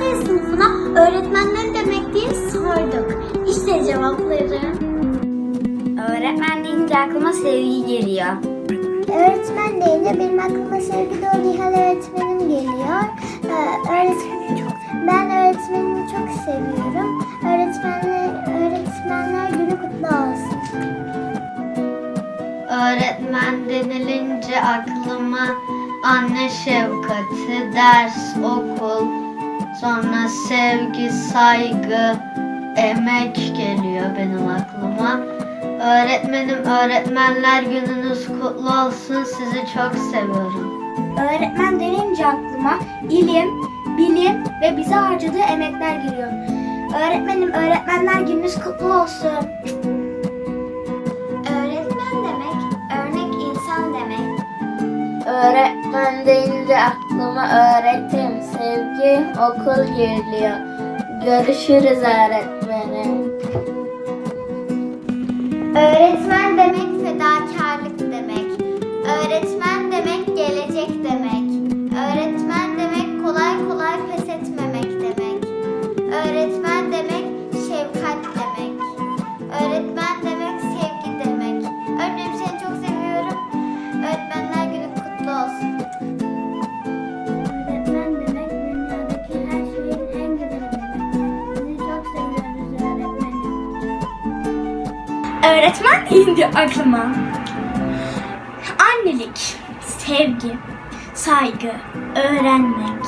4. sınıfına öğretmenler demek diye sorduk. İşte cevapları. Öğretmen deyince aklıma sevgi geliyor. Öğretmen deyince benim aklıma sevgi dolu Nihal öğretmenim geliyor. Ee, çok, ben öğretmenimi çok seviyorum. Öğretmenler, öğretmenler günü kutlu olsun. Öğretmen denilince aklıma anne şefkati, ders, okul, sonra sevgi, saygı, emek geliyor benim aklıma. Öğretmenim, öğretmenler gününüz kutlu olsun. Sizi çok seviyorum. Öğretmen denince aklıma ilim, bilim ve bize harcadığı emekler geliyor. Öğretmenim, öğretmenler gününüz kutlu olsun. Öğretmen demek, örnek insan demek. Öğretmen deyince aklıma öğretim, sevgi, okul geliyor. Görüşürüz öğretmenim. Öğretmen deyince aklıma annelik, sevgi, saygı, öğrenmek.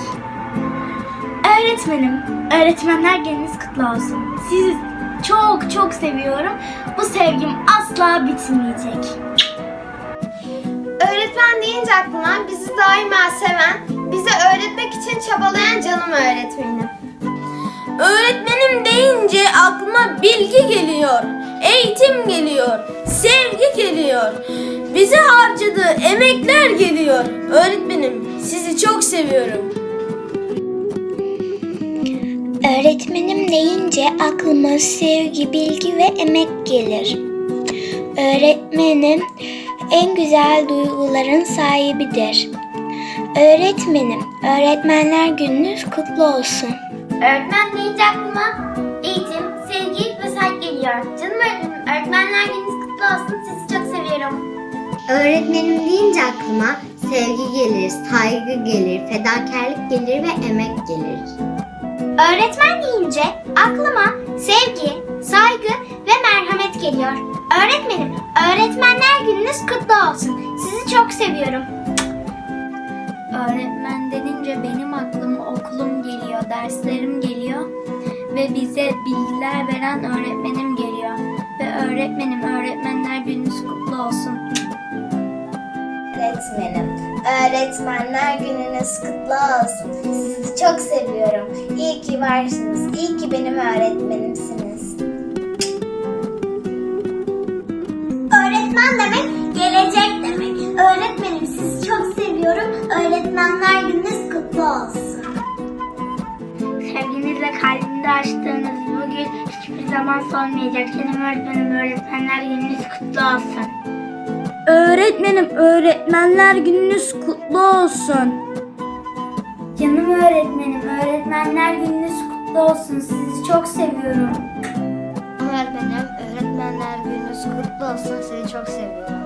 Öğretmenim, öğretmenler gününüz kutlu olsun. Sizi çok çok seviyorum. Bu sevgim asla bitmeyecek. Öğretmen deyince aklıma bizi daima seven, bize öğretmek için çabalayan canım öğretmenim. Öğretmenim deyince aklıma bilgi geliyor, eğitim geliyor, sevgi geliyor. Bize harcadığı emekler geliyor. Öğretmenim sizi çok seviyorum. Öğretmenim deyince aklıma sevgi, bilgi ve emek gelir. Öğretmenim en güzel duyguların sahibidir. Öğretmenim, öğretmenler gününüz kutlu olsun. Öğretmen deyince aklıma eğitim, sevgi geliyor. Canım öğretmenim, öğretmenler gününüz kutlu olsun. Sizi çok seviyorum. Öğretmenim deyince aklıma sevgi gelir, saygı gelir, fedakarlık gelir ve emek gelir. Öğretmen deyince aklıma sevgi, saygı ve merhamet geliyor. Öğretmenim, öğretmenler gününüz kutlu olsun. Sizi çok seviyorum. Öğretmen denince benim aklıma okulum geliyor, derslerim geliyor ve bize bilgiler veren öğretmenim geliyor. Ve öğretmenim, öğretmenler gününüz kutlu olsun. Öğretmenim, öğretmenler gününüz kutlu olsun. Sizi çok seviyorum. İyi ki varsınız. İyi ki benim öğretmenimsiniz. Öğretmen demek gelecek demek. Öğretmenim sizi çok seviyorum. Öğretmenler gününüz kutlu olsun. Sevginizle kalbimde açtığınız bugün hiçbir zaman solmayacak. Canım öğretmenim, öğretmenler gününüz kutlu olsun. Öğretmenim, öğretmenler gününüz kutlu olsun. Canım öğretmenim, öğretmenler gününüz kutlu olsun. Sizi çok seviyorum. Öğretmenim, öğretmenler gününüz kutlu olsun. Sizi çok seviyorum.